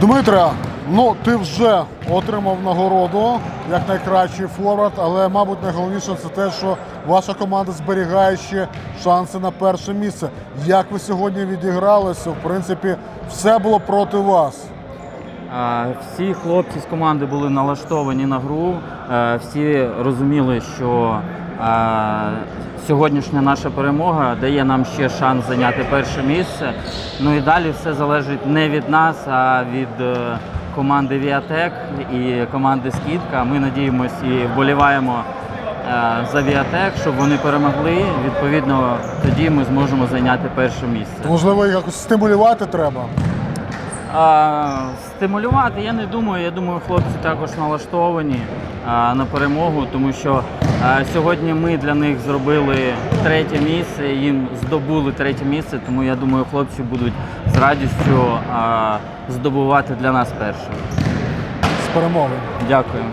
Дмитре, ну ти вже отримав нагороду як найкращий форвард, але мабуть найголовніше це те, що ваша команда зберігає ще шанси на перше місце. Як ви сьогодні відігралися? В принципі, все було проти вас. Всі хлопці з команди були налаштовані на гру. Е, Всі розуміли, що сьогоднішня наша перемога дає нам ще шанс зайняти перше місце. Ну і далі все залежить не від нас, а від е, команди Віатек і команди Скидка. Ми надіємося і вболіваємо е, за Віатек, щоб вони перемогли. Відповідно, тоді ми зможемо зайняти перше місце. Можливо, якось стимулювати треба. А, стимулювати, я не думаю. Я думаю, хлопці також налаштовані а, на перемогу, тому що сьогодні ми для них зробили третє місце, їм здобули третє місце, тому я думаю, хлопці будуть з радістю здобувати для нас перше. З перемоги. Дякую.